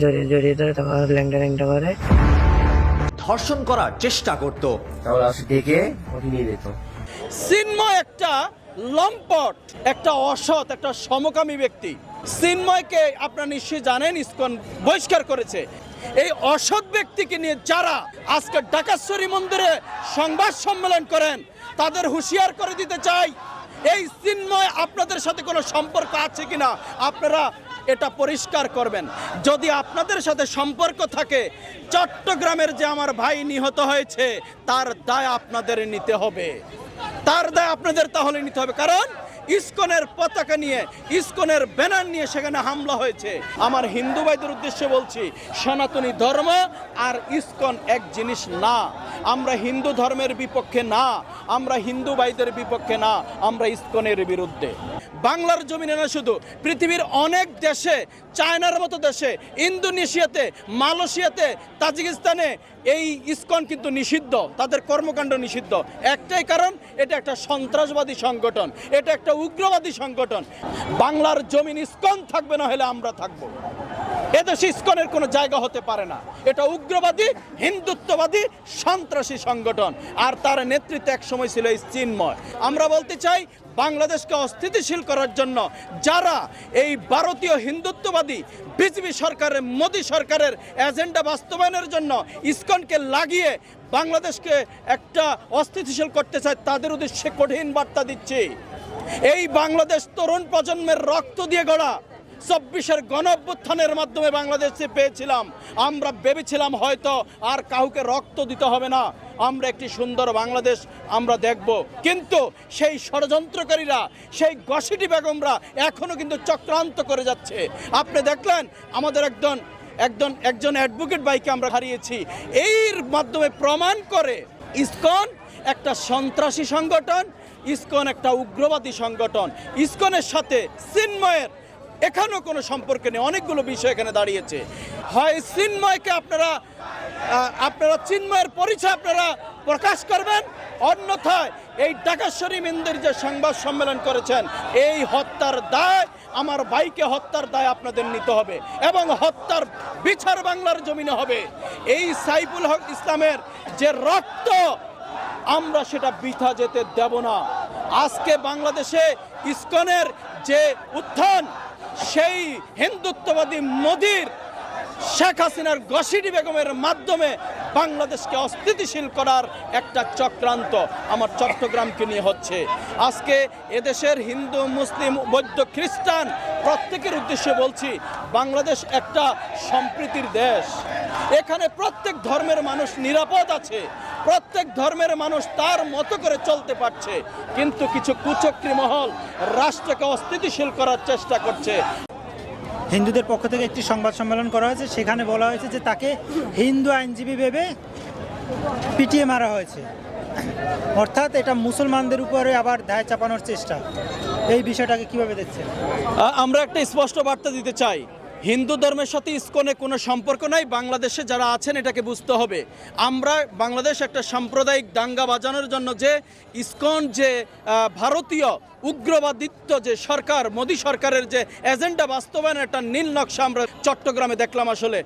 জড়িয়ে জড়িয়ে ধরে তারপর ল্যাংটা ল্যাংটা করে। ধর্ষণ করার চেষ্টা করত। তারপর ডেকে ওকে নিয়ে যেত। চিন্ময় একটা লম্পট একটা অসৎ একটা সমকামী ব্যক্তি। চিন্ময়কে আপনারা নিশ্চয়ই জানেন ইসকন বহিষ্কার করেছে। এই অসৎ ব্যক্তিকে নিয়ে যারা আজকে ডাকাশ্বরী মন্দিরে সংবাদ সম্মেলন করেন তাদের হুঁশিয়ার করে দিতে চাই এই চিন্ময় আপনাদের সাথে কোনো সম্পর্ক আছে কিনা? আপনারা এটা পরিষ্কার করবেন। যদি আপনাদের সাথে সম্পর্ক থাকে, চট্টগ্রামের যে আমার ভাই নিহত হয়েছে, তার দায় আপনাদের নিতে হবে। তার দায় আপনাদের তাহলে নিতে হবে। কারণ ইসকনের পতাকা নিয়ে, ইস্কনের ব্যানার নিয়ে সেখানে হামলা হয়েছে। আমার হিন্দু ভাইদের উদ্দেশ্যে বলছি, সনাতনী ধর্ম আর ইস্কন এক জিনিস না। আমরা হিন্দু ধর্মের বিপক্ষে না, আমরা হিন্দু ভাইদের বিপক্ষে না, আমরা ইস্কনের বিরুদ্ধে। বাংলার জমিনে না শুধু, পৃথিবীর অনেক দেশে চায়নার মতো দেশে, ইন্দোনেশিয়াতে, মালয়েশিয়াতে, তাজিকিস্তানে এই ইসকন কিন্তু নিষিদ্ধ, তাদের কর্মকাণ্ড নিষিদ্ধ। একটাই কারণ, এটা একটা সন্ত্রাসবাদী সংগঠন, এটা একটা উগ্রবাদী সংগঠন। বাংলার জমিন ইস্কন থাকবে না হলে আমরা থাকব। এদেশে ইসকনের কোনো জায়গা হতে পারে না। এটা উগ্রবাদী, হিন্দুত্ববাদী, সন্ত্রাসী সংগঠন। আর তার নেতৃত্বে এক সময় ছিল এই চিন্ময়। আমরা বলতে চাই, বাংলাদেশকে অস্থিতিশীল করার জন্য যারা এই ভারতীয় হিন্দুত্ববাদী, বিজেপি সরকারের, মোদী সরকারের এজেন্ডা বাস্তবায়নের জন্য ইস্কনকে লাগিয়ে বাংলাদেশকে একটা অস্থিতিশীল করতে চায়, তাদের উদ্দেশ্যে কঠিন বার্তা দিচ্ছি। এই বাংলাদেশ তরুণ প্রজন্মের রক্ত দিয়ে গড়া। চব্বিশের গণ অভ্যুত্থানের মাধ্যমে বাংলাদেশে পেয়েছিলাম। আমরা ভেবেছিলাম হয়তো আর কাউকে রক্ত দিতে হবে না। আমরা একটি সুন্দর বাংলাদেশ আমরা দেখব। কিন্তু সেই ষড়যন্ত্রকারীরা, সেই গসিটি বেগমরা এখনও কিন্তু চক্রান্ত করে যাচ্ছে। আপনি দেখলেন, আমাদের একজন একজন একজন অ্যাডভোকেট ভাইকে আমরা হারিয়েছি। এর মাধ্যমে প্রমাণ করে ইসকন একটা সন্ত্রাসী সংগঠন, ইসকন একটা উগ্রবাদী সংগঠন। ইসকনের সাথে চিন্ময়ের এখানেও কোনো সম্পর্ক নেই। অনেকগুলো বিষয় এখানে দাঁড়িয়েছে। হয় চিন্ময়কে আপনারা আপনারা চিন্ময়ের পরিচয় আপনারা প্রকাশ করবেন, অন্যথায় এই ডাকেশ্বরী মন্দির যে সংবাদ সম্মেলন করেছেন, এই হত্যার দায়, আমার ভাইকে হত্যার দায় আপনাদের নিতে হবে এবং হত্যার বিচার বাংলার জমিনে হবে। এই সাইফুল হক ইসলামের যে রক্ত, আমরা সেটা বৃথা যেতে দেব না। আজকে বাংলাদেশে ইসকনের যে উত্থান সেই হিন্দুত্ববাদী মোদির শেখ হাসিনার গসিডি বেগমের মাধ্যমে বাংলাদেশকে অস্থিতিশীল করার একটা চক্রান্ত আমার চট্টগ্রামকে নিয়ে হচ্ছে। আজকে এদেশের হিন্দু, মুসলিম, বৌদ্ধ, খ্রিস্টান প্রত্যেকের উদ্দেশ্যে বলছি, বাংলাদেশ একটা সম্প্রীতির দেশ। এখানে প্রত্যেক ধর্মের মানুষ নিরাপদ আছে। প্রত্যেক ধর্মের মানুষ তার মতো করে চলতে পারছে কিন্তু কিছু কুচক্রী মহল রাষ্ট্রকে অস্থিতিশীল করার চেষ্টা করছে। হিন্দুদের পক্ষ থেকে একটি সংবাদ সম্মেলন করা হয়েছে সেখানে বলা হয়েছে যে তাকে হিন্দু আইনজীবী ভেবে পিটিয়ে মারা হয়েছে। অর্থাৎ এটা মুসলমানদের উপরে আবার দায় চাপানোর চেষ্টা। এই বিষয়টাকে কীভাবে দেখছেন? আমরা একটা স্পষ্ট বার্তা দিতে চাই। হিন্দু ধর্মের সাথে ইস্কনে কোনো সম্পর্ক নাই, বাংলাদেশে যারা আছেন এটাকে বুঝতে হবে। আমরা বাংলাদেশ একটা সাম্প্রদায়িক দাঙ্গা বাজানোর জন্য যে ইস্কন যে ভারতীয় উগ্রবাদিত্ব যে সরকার, মোদী সরকারের যে এজেন্ডা বাস্তবায়নের একটা নীল নকশা আমরা চট্টগ্রামে দেখলাম আসলে।